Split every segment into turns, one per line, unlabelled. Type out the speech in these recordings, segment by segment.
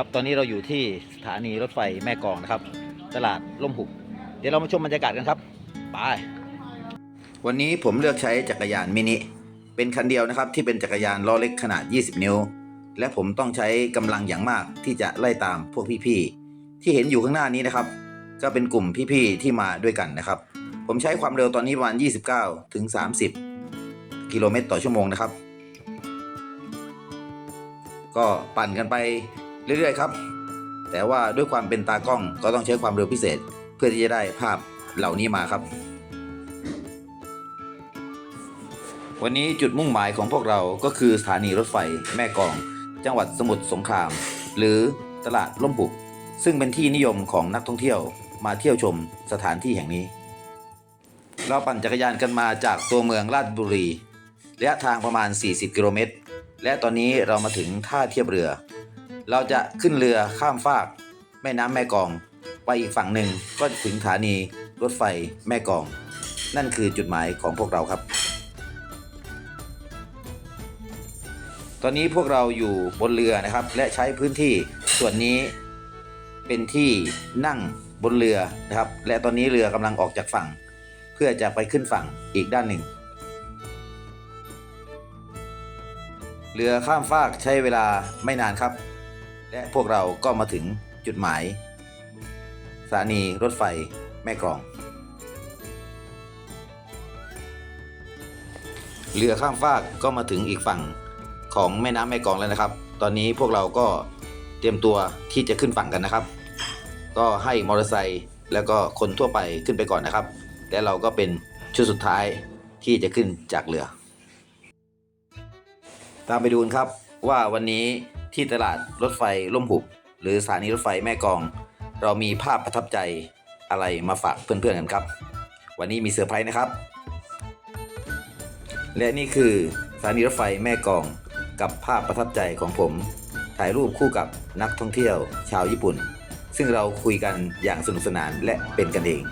ครับตอนนี้เราอยู่ที่สถานีรถไฟแม่กองนะครับ ตลาดล่มหุบเดี๋ยวเรามาชมบรรยากาศกันครับไปวันนี้ผมเลือกใช้จักรยานมินิเป็นคันเดียวนะครับที่เป็นจักรยานล้อเล็กขนาด 20 นิ้ว และผมต้องใช้กำลังอย่างมากที่จะไล่ตามพวกพี่ๆที่เห็นอยู่ข้างหน้านี้นะครับ ก็เป็นกลุ่มพี่ๆที่มาด้วยกันนะครับ ผมใช้ความเร็วตอนนี้ประมาณ 29 ถึง 30 กิโลเมตรต่อชั่วโมงนะครับ ก็ปั่นกันไป เรื่อยๆครับ แต่ว่าด้วยความเป็นตากล้องก็ต้องใช้ความเร็วพิเศษ เพื่อที่จะได้ภาพเหล่านี้มาครับ วันนี้จุดมุ่งหมายของพวกเราก็คือสถานีรถไฟแม่กอง จังหวัดสมุทรสงคราม หรือตลาดล่มบุก ซึ่งเป็นที่นิยมของนักท่องเที่ยวมาเที่ยวชมสถานที่แห่งนี้ เราปั่นจักรยานกันมาจากตัวเมืองราชบุรีระยะทางประมาณ 40 กิโลเมตร และตอนนี้เรามาถึงท่าเทียบเรือ เราจะขึ้นเรือข้ามฟาก แม่น้ำแม่กอง ไปอีกฝั่งหนึ่งก็ถึงสถานีรถไฟแม่กอง นั่นคือจุดหมายของพวกเราครับ ตอนนี้พวกเราอยู่บนเรือนะครับ และใช้พื้นที่ส่วนนี้เป็นที่นั่งบนเรือนะครับ และตอนนี้เรือกำลังออกจากฝั่ง เพื่อจะไปขึ้นฝั่งอีกด้านหนึ่ง เรือข้ามฟากใช้เวลาไม่นานครับ และพวกเราก็มาถึงจุดหมายสถานีรถไฟแม่กลอง เรือข้ามฟากก็มาถึงอีกฝั่งของแม่น้ำแม่กลองแล้วนะครับ ตอนนี้พวกเราก็เตรียมตัวที่จะขึ้นฝั่งกันนะครับ ก็ให้มอเตอร์ไซค์แล้วก็คนทั่วไปขึ้นไปก่อนนะครับ และเราก็เป็นชุดสุดท้ายที่จะขึ้นจากเรือ ตามไปดูกันครับว่าวันนี้ ที่ตลาดรถไฟล่มหุบ หรือสถานีรถไฟแม่กอง เรามีภาพประทับใจอะไรมาฝากเพื่อนๆกันครับ วันนี้มีเซอร์ไพรส์นะครับ และนี่คือสถานีรถไฟแม่กองกับภาพประทับใจของผม ถ่ายรูปคู่กับนักท่องเที่ยว ชาวญี่ปุ่น ซึ่งเราคุยกันอย่างสนุกสนานและเป็นกันเอง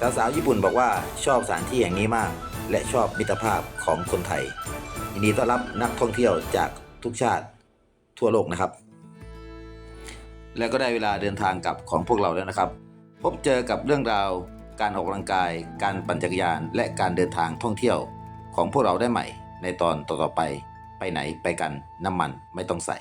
สาวๆญี่ปุ่นบอกว่าชอบสถานที่แห่งนี้มาก และชอบมิตรภาพของคนไทยยินดีต้อนรับนักท่องเที่ยวจากทุกชาติ ทั่วโลกนะครับ แล้วก็ได้เวลาเดินทางกลับของพวกเราแล้วนะครับ พบเจอกับเรื่องราว การออกกำลังกาย การปั่นจักรยาน และการเดินทางท่องเที่ยวของพวกเราได้ใหม่ ในตอนต่อๆไป ไปไหนไปกันน้ำมันไม่ต้องใส่